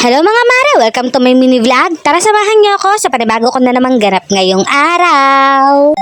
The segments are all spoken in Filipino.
Hello mga mare! Welcome to my mini vlog. Tara samahan niyo ako sa panibago ko na namang ganap ngayong araw.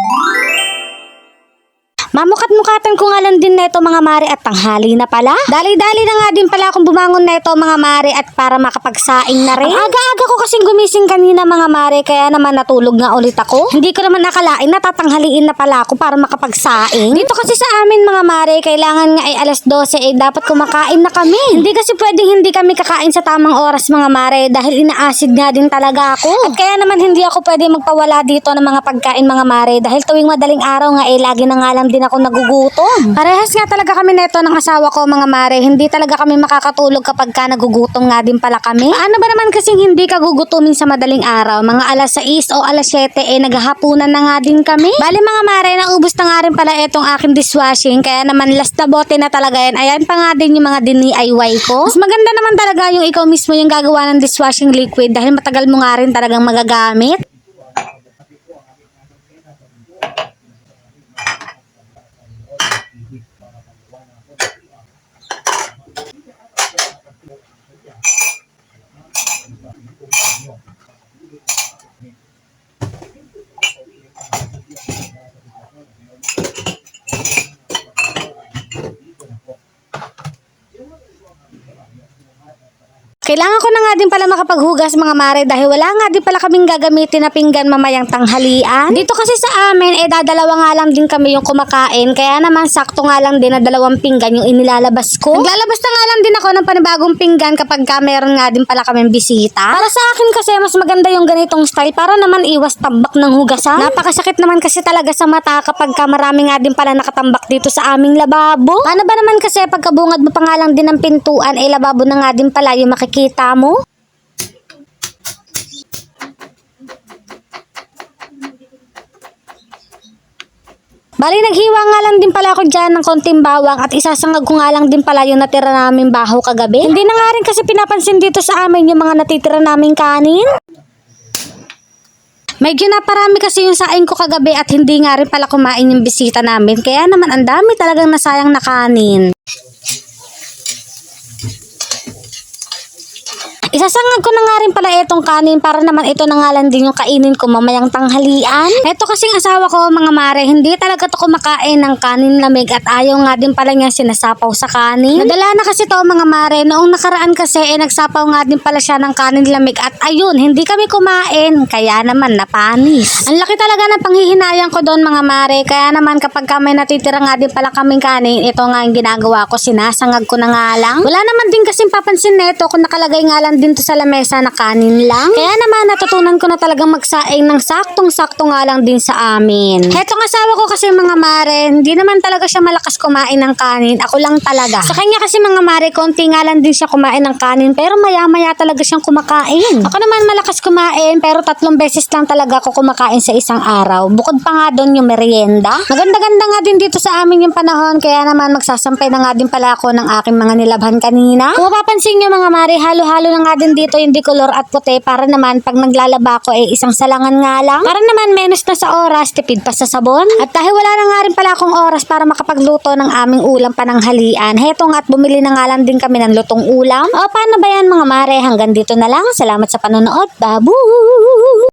Mamukat-mukatan ko nga lang din na ito mga mare at tanghali na pala. Dali-dali na nga din pala akong bumangon na ito mga mare at para makapagsaing na rin. Aga-aga ko kasing gumising kanina mga mare kaya naman natulog nga ulit ako. Hindi ko naman nakalain na tatanghaliin na pala ako para makapagsaing. Dito kasi sa amin mga mare kailangan nga ay alas 12 eh dapat kumakain na kami. Hindi kasi pwedeng hindi kami kakain sa tamang oras mga mare dahil inaasid nga din talaga ako. At kaya naman hindi ako pwede magpawala dito ng mga pagkain mga mare dahil tuwing madaling araw nga eh lagi na nga lang din ako nagugutom. Parehas nga talaga kami neto ng asawa ko mga mare. Hindi talaga kami makakatulog kapag ka nagugutom nga din pala kami. Ano ba naman kasing hindi ka gugutumin sa madaling araw? Mga alas 6 o alas 7 eh naghahapunan na nga din kami. Bali mga mare, naubos na nga rin pala itong aking dishwashing. Kaya naman last na bote na talaga yan. Ayan pa nga din yung mga DIY ko. Mas maganda naman talaga yung ikaw mismo yung gagawa ng dishwashing liquid dahil matagal mo nga rin talagang magagamit. Kailangan ko na nga din pala makapaghugas mga mare dahil wala nga din pala kaming gagamitin na pinggan mamayang tanghalian. Dito kasi sa amin eh dadalawa nga lang din kami yung kumakain kaya naman sakto nga lang din na dalawang pinggan yung inilalabas ko. Naglalabas na nga lang din ako ng panibagong pinggan kapag ka meron nga din pala kaming bisita. Para sa akin kasi mas maganda yung ganitong style para naman iwas tambak ng hugasan. Napakasakit naman kasi talaga sa mata kapag ka marami nga din pala nakatambak dito sa aming lababo. Ano ba naman kasi pagkabungad mo pa nga lang din ng pintuan eh lababo na nga din pala yung makikita mo? Bali, naghiwa nga lang din pala ako dyan ng konting bawang at isasangag ko nga lang din pala yung natira namin bahaw kagabi. Hindi na nga rin kasi pinapansin dito sa amin yung mga natitira naming kanin. Medyo naparami kasi yung saing ko kagabi at hindi nga rin pala kumain yung bisita namin. Kaya naman ang dami talagang nasayang na kanin. Isasangag ko na nga rin pala itong kanin para naman ito na nga lang din yung kainin ko mamayang tanghalian. Ito kasing asawa ko mga mare, hindi talaga to kumakain ng kanin lamig at ayaw nga din pala niya sinasapaw sa kanin. Nadala na kasi to mga mare, noong nakaraan kasi eh nagsapaw nga din pala siya ng kanin lamig at ayun, hindi kami kumain. Kaya naman napanis. Ang laki talaga ng panghihinayang ko doon mga mare, kaya naman kapag ka may natitira nga din pala kaming kanin, ito nga ang ginagawa ko, sinasangag ko na nga lang. Wala naman din kasing papansin neto kung nakalagay nga lang din to sa lamesa na kanin lang. Kaya naman natutunan ko na talagang magsaing ng saktong-sakto nga lang din sa amin. Hetong asawa ko kasi mga mare, hindi naman talaga siya malakas kumain ng kanin. Ako lang talaga. Sa kanya kasi mga mare, konti nga lang din siya kumain ng kanin pero maya-maya talaga siyang kumakain. Ako naman malakas kumain pero tatlong beses lang talaga ako kumakain sa isang araw. Bukod pa nga doon yung merienda. Maganda-ganda nga din dito sa amin yung panahon kaya naman magsasampay na nga din pala ako ng aking mga nilabhan kanina. Kung mapapansin nyo mga mare, halo-halo na nga din dito yung decolor at puti para naman pag naglalaba ko ay isang salangan nga lang. Para naman menos na sa oras, tipid pa sa sabon. At dahil wala na nga rin pala akong oras para makapagluto ng aming ulam pananghalian, heto nga at bumili na nga lang din kami ng lutong ulam. O paano ba yan mga mare? Hanggang dito na lang. Salamat sa panonood. Babu!